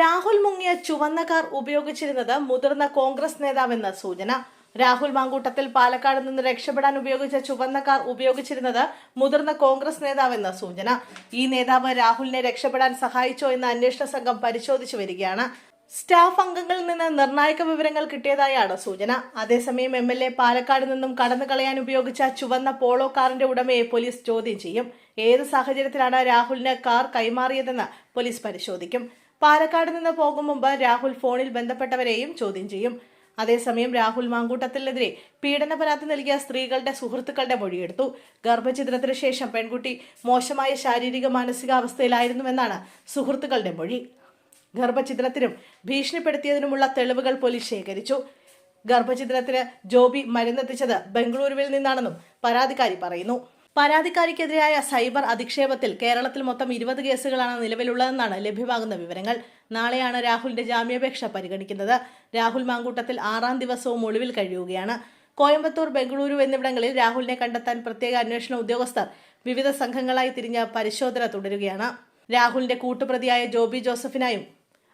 രാഹുൽ മുങ്ങിയ ചുവന്ന കാർ ഉപയോഗിച്ചിരുന്നത് മുതിർന്ന കോൺഗ്രസ് നേതാവെന്ന സൂചന. രാഹുൽ മാങ്കൂട്ടത്തിൽ പാലക്കാട് നിന്ന് രക്ഷപ്പെടാൻ ഉപയോഗിച്ച ചുവന്ന കാർ ഉപയോഗിച്ചിരുന്നത് മുതിർന്ന കോൺഗ്രസ് നേതാവെന്ന സൂചന. ഈ നേതാവ് രാഹുലിനെ രക്ഷപ്പെടാൻ സഹായിച്ചോ എന്ന് അന്വേഷണ സംഘം പരിശോധിച്ചു വരികയാണ്. സ്റ്റാഫ് അംഗങ്ങളിൽ നിന്ന് നിർണായക വിവരങ്ങൾ കിട്ടിയതായാണ് സൂചന. അതേസമയം എം എൽ എ പാലക്കാട് നിന്നും കടന്നു കളയാൻ ഉപയോഗിച്ച ചുവന്ന പോളോ കാറിന്റെ ഉടമയെ പോലീസ് ചോദ്യം ചെയ്യും. ഏത് സാഹചര്യത്തിലാണ് രാഹുലിന് കാർ കൈമാറിയതെന്ന് പോലീസ് പരിശോധിക്കും. പാലക്കാട് നിന്ന് പോകും മുമ്പ് രാഹുൽ ഫോണിൽ ബന്ധപ്പെട്ടവരെയും ചോദ്യം ചെയ്യും. അതേസമയം രാഹുൽ മാങ്കൂട്ടത്തിനെതിരെ പീഡന പരാതി നൽകിയ സ്ത്രീകളുടെ സുഹൃത്തുക്കളുടെ മൊഴിയെടുത്തു. ഗർഭഛിദ്രത്തിന് ശേഷം പെൺകുട്ടി മോശമായ ശാരീരിക മാനസികാവസ്ഥയിലായിരുന്നുവെന്നാണ് സുഹൃത്തുക്കളുടെ മൊഴി. ഗർഭഛിദ്രത്തിനും ഭീഷണിപ്പെടുത്തിയതിനുമുള്ള തെളിവുകൾ പോലീസ് ശേഖരിച്ചു. ഗർഭഛിദ്രത്തിന് ജോബി മരുന്നെത്തിച്ചത് ബംഗളൂരുവിൽ നിന്നാണെന്നും പരാതിക്കാരി പറയുന്നു. പരാതിക്കാരിക്കെതിരായ സൈബർ അധിക്ഷേപത്തിൽ കേരളത്തിൽ മൊത്തം ഇരുപത് കേസുകളാണ് നിലവിലുള്ളതെന്നാണ് ലഭ്യമാകുന്ന വിവരങ്ങൾ. നാളെയാണ് രാഹുലിന്റെ ജാമ്യാപേക്ഷ പരിഗണിക്കുന്നത്. രാഹുൽ മാങ്കൂട്ടത്തിൽ ആറാം ദിവസവും ഒളിവിൽ കഴിയുകയാണ്. കോയമ്പത്തൂർ ബംഗളൂരു എന്നിവിടങ്ങളിൽ രാഹുലിനെ കണ്ടെത്താൻ പ്രത്യേക അന്വേഷണ ഉദ്യോഗസ്ഥർ വിവിധ സംഘങ്ങളായി തിരിഞ്ഞ് പരിശോധന തുടരുകയാണ്. രാഹുലിന്റെ കൂട്ടുപ്രതിയായ ജോബി ജോസഫിനായും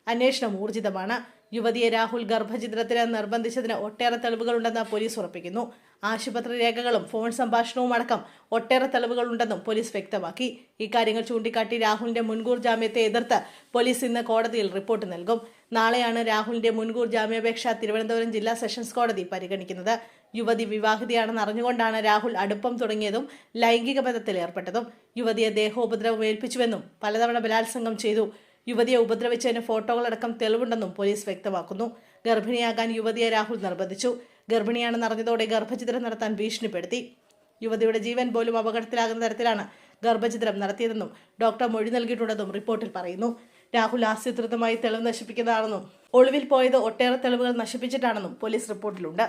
അന്വേഷണം ഊർജിതമാണ്. യുവതിയെ രാഹുൽ ഗർഭചിത്രത്തിന് നിർബന്ധിച്ചതിന് ഒട്ടേറെ തെളിവുകളുണ്ടെന്ന് പോലീസ് ഉറപ്പിക്കുന്നു. ആശുപത്രി രേഖകളും ഫോൺ സംഭാഷണവും അടക്കം ഒട്ടേറെ തെളിവുകളുണ്ടെന്നും പോലീസ് വ്യക്തമാക്കി. ഇക്കാര്യങ്ങൾ ചൂണ്ടിക്കാട്ടി രാഹുലിന്റെ മുൻകൂർ ജാമ്യത്തെ എതിർത്ത് പോലീസ് ഇന്ന് കോടതിയിൽ റിപ്പോർട്ട് നൽകും. നാളെയാണ് രാഹുലിന്റെ മുൻകൂർ ജാമ്യാപേക്ഷ തിരുവനന്തപുരം ജില്ലാ സെഷൻസ് കോടതി പരിഗണിക്കുന്നത്. യുവതി വിവാഹിതയാണെന്ന് അറിഞ്ഞുകൊണ്ടാണ് രാഹുൽ അടുപ്പം തുടങ്ങിയതും ലൈംഗിക ബന്ധത്തിൽ ഏർപ്പെട്ടതും. യുവതിയെ ദേഹോപദ്രവം ഏൽപ്പിച്ചുവെന്നും പലതവണ ബലാത്സംഗം ചെയ്തു. യുവതിയെ ഉപദ്രവിച്ചതിന് ഫോട്ടോകളടക്കം തെളിവുണ്ടെന്നും പോലീസ് വ്യക്തമാക്കുന്നു. ഗർഭിണിയാകാൻ യുവതിയെ രാഹുൽ നിർബന്ധിച്ചു. ഗർഭിണിയാണെന്ന് അറിഞ്ഞതോടെ ഗർഭചിത്രം നടത്താൻ ഭീഷണിപ്പെടുത്തി. യുവതിയുടെ ജീവൻ പോലും അപകടത്തിലാകുന്ന തരത്തിലാണ് ഗർഭചിത്രം നടത്തിയതെന്നും ഡോക്ടർ മൊഴി നൽകിയിട്ടുണ്ടെന്നും റിപ്പോർട്ടിൽ പറയുന്നു. രാഹുൽ ആസൂത്രിതമായി തെളിവ് നശിപ്പിക്കുന്നതാണെന്നും ഒളിവിൽ പോയത് ഒട്ടേറെ തെളിവുകൾ നശിപ്പിച്ചിട്ടാണെന്നും പോലീസ് റിപ്പോർട്ടിലുണ്ട്.